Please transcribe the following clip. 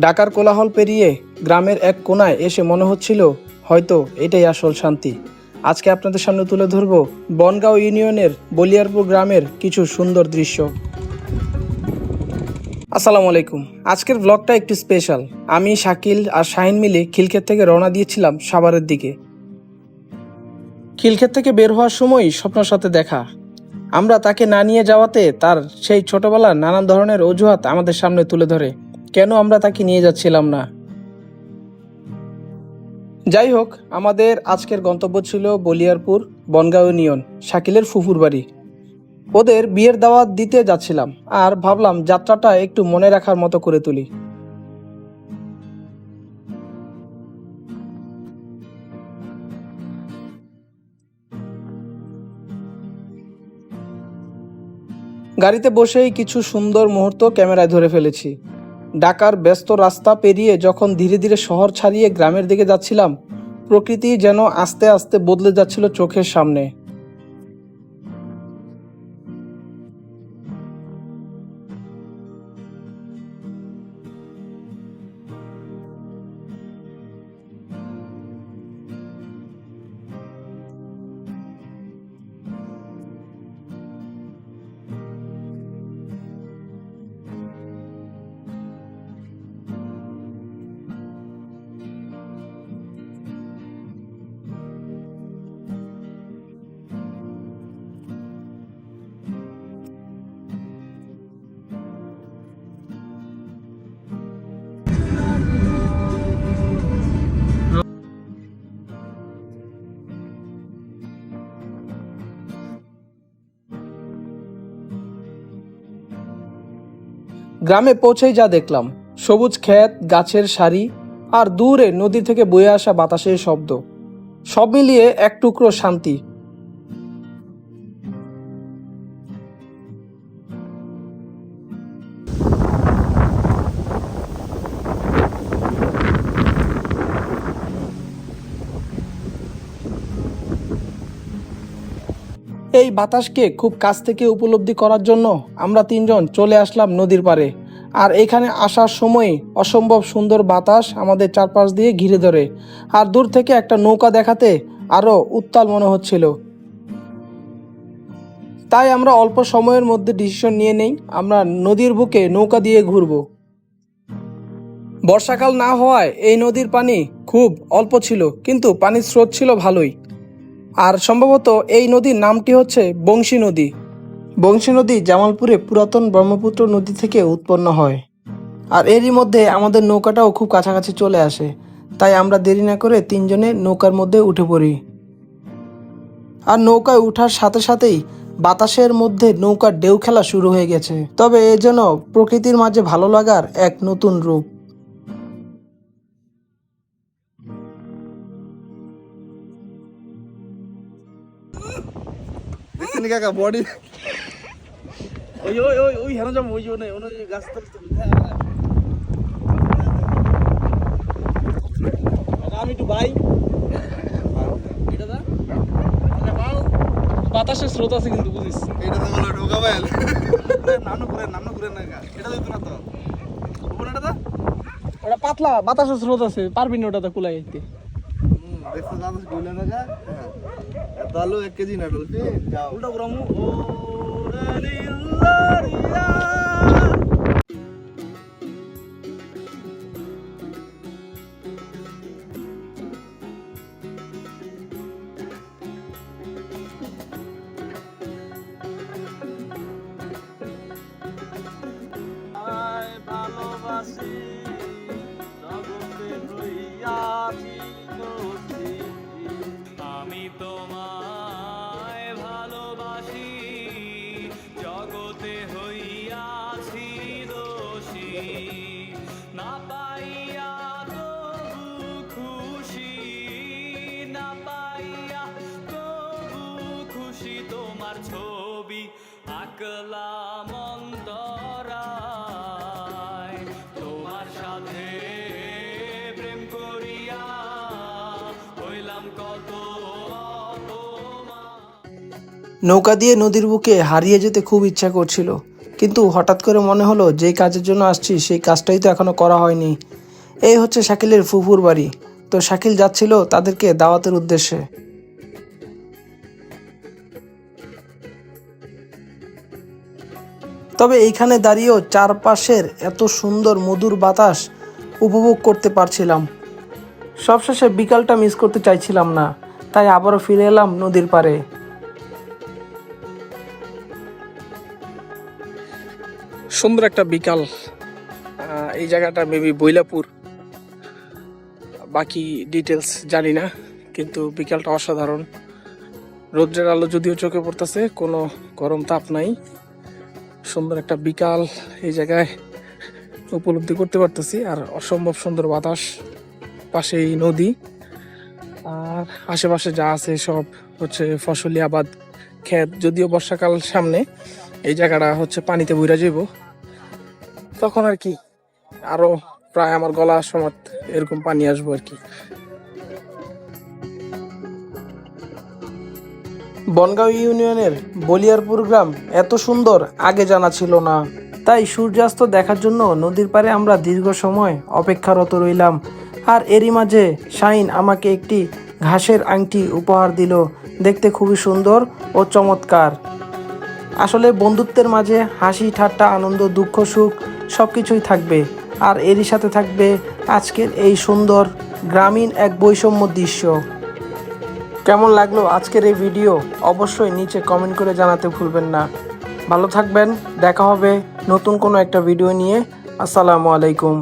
ঢাকার কোলাহল পেরিয়ে গ্রামের এক কোনায় এসে মনে হচ্ছিল, হয়তো এটাই আসল শান্তি। আজকে আপনাদের সামনে তুলে ধরব বনগাঁও ইউনিয়নের বলিয়ারপুর গ্রামের কিছু সুন্দর দৃশ্য। আসসালামু আলাইকুম। আজকের ব্লগটা একটু স্পেশাল আমি শাকিল আর শাহিন মিলে খিলক্ষেত থেকে রওনা দিয়েছিলাম সাভারের দিকে। খিলক্ষেত থেকে বের হওয়ার সময় স্বপ্নের সাথে দেখা। আমরা তাকে না নিয়ে যাওয়াতে তার সেই ছোটবেলার নানান ধরনের অজুহাত আমাদের সামনে তুলে ধরে। কেন আমরা তাকে নিয়ে যাচ্ছিলাম না? যাই হোক আমাদের আজকের গন্তব্য ছিল বলিয়ারপুর, বনগাঁও ইউনিয়ন, শাকিলের ফুফুর বাড়ি। ওদের বিয়ের দাওয়াত দিতে যাচ্ছিলাম আর ভাবলাম যাত্রাটা একটু মনে রাখার মতো করে তুলি। গাড়িতে বসেই কিছু সুন্দর মুহূর্ত ক্যামেরায় ধরে ফেলেছি। ঢাকার ব্যস্ত রাস্তা পেরিয়ে যখন ধীরে ধীরে শহর ছাড়িয়ে গ্রামের দিকে যাচ্ছিলাম, প্রকৃতি যেন আস্তে আস্তে বদলে যাচ্ছিল চোখের সামনে। গ্রামে পৌঁছেই যা দেখলাম, সবুজ ক্ষেত, গাছের সারি আর দূরে নদী থেকে বয়ে আসা বাতাসের শব্দ। সব মিলিয়ে এক টুকরো শান্তি। এই বাতাসকে খুব কাছ থেকে উপলব্ধি করার জন্য আমরা তিনজন চলে আসলাম নদীর পাড়ে। আর এখানে আসার সময় অসম্ভব সুন্দর বাতাস আমাদের চারপাশ দিয়ে ঘিরে ধরে। আর দূর থেকে একটা নৌকা দেখাতে আরও উত্তাল মনে হচ্ছিল। তাই আমরা অল্প সময়ের মধ্যে ডিসিশন নিয়ে নেই, আমরা নদীর বুকে নৌকা দিয়ে ঘুরবো। বর্ষাকাল না হওয়ায় এই নদীর পানি খুব অল্প ছিল, কিন্তু পানির স্রোত ছিল ভালোই। আর সম্ভবত এই নদীর নামটি হচ্ছে বংশী নদী। বংশী নদী জামালপুরে পুরাতন ব্রহ্মপুত্র নদী থেকে উৎপন্ন হয়। আর এরই মধ্যে আমাদের নৌকাটাও খুব কাছাকাছি চলে আসে, তাই আমরা দেরি না করে তিনজনে নৌকার মধ্যে উঠে পড়ি। আর নৌকায় ওঠার সাথে সাথেই বাতাসের মধ্যে নৌকার ঢেউ খেলা শুরু হয়ে গেছে। তবে এ যেন প্রকৃতির মাঝে ভালো লাগার এক নতুন রূপ। দেখছেন কাকা বডি ওই ওই ওই ওই হেন যাব ওই ওই ওই গাছ তো আমি একটু ভাই এটা বাতাসের স্রোত আছে কিন্তু বুঝিস? এটা তো বলো ঢোকা বাইল নাম করে নাম করে না গা। এটা দিত না তো। ওটা পাতলা বাতাসের স্রোত আছে পারবি না ওটাতে কুলাই আইতে। দেখছ জানো কইলে না দালু 1 কেজি না ভালোবাসি। ছবি অন্তরায় তোমার সাথে প্রেম করিয়া হইলাম কত নৌকা দিয়ে নদীর বুকে হারিয়ে যেতে খুব ইচ্ছা করছিল, কিন্তু হঠাৎ করে মনে হলো যেই কাজের জন্য আসছি, সেই কাজটাই তো এখনও করা হয়নি। এই হচ্ছে শাকিলের ফুফুর বাড়ি। তো শাকিল যাচ্ছিল তাদেরকে দাওয়াতের উদ্দেশ্যে। তবে এইখানে দাঁড়িয়েও চারপাশের এত সুন্দর মধুর বাতাস উপভোগ করতে পারছিলাম। সবশেষে বিকালটা মিস করতে চাইছিলাম না, তাই আবারও ফিরে এলাম নদীর পাড়ে। সুন্দর একটা বিকাল। এই জায়গাটা মেবি বৈলাপুর। বাকি ডিটেলস জানি না, কিন্তু বিকালটা অসাধারণ। রৌদ্রের আলো যদিও চোখে পড়তেছে, কোনো গরম তাপ নাই। সুন্দর একটা বিকাল এই জায়গায় উপলব্ধি করতে পারতেছি। আর অসম্ভব সুন্দর বাতাস পাশে এই নদী। আর আশেপাশে যা আছে সব হচ্ছে ফসলি আবাদ ক্ষেত। যদিও বর্ষাকাল সামনে, এই জায়গাটা হচ্ছে পানিতে বইরা যাইব। তখন আর কি, আরও প্রায় আমার গলা সমাত এরকম পানি আসব আর কি। বনগাঁও ইউনিয়নের বলিয়ারপুর গ্রাম এত সুন্দর আগে জানা ছিল না। তাই সূর্যাস্ত দেখার জন্য নদীর পাড়ে আমরা দীর্ঘ সময় অপেক্ষারত রইলাম। আর এরই মাঝে শাইন আমাকে একটি ঘাসের আংটি উপহার দিল। দেখতে খুবই সুন্দর ও চমৎকার। আসলে বন্ধুত্বের মাঝে হাসি, ঠাট্টা, আনন্দ, দুঃখ, সুখ সব কিছুই থাকবে। আর এরই সাথে থাকবে আজকের এই সুন্দর গ্রামীণ এক বৈষম্য দৃশ্য। কেমন লাগল আজকের এই ভিডিও অবশ্যই নিচে কমেন্ট করে জানাতে ভুলবেন না। ভালো থাকবেন, দেখা হবে নতুন কোনো একটা ভিডিও নিয়ে। আসসালামু আলাইকুম।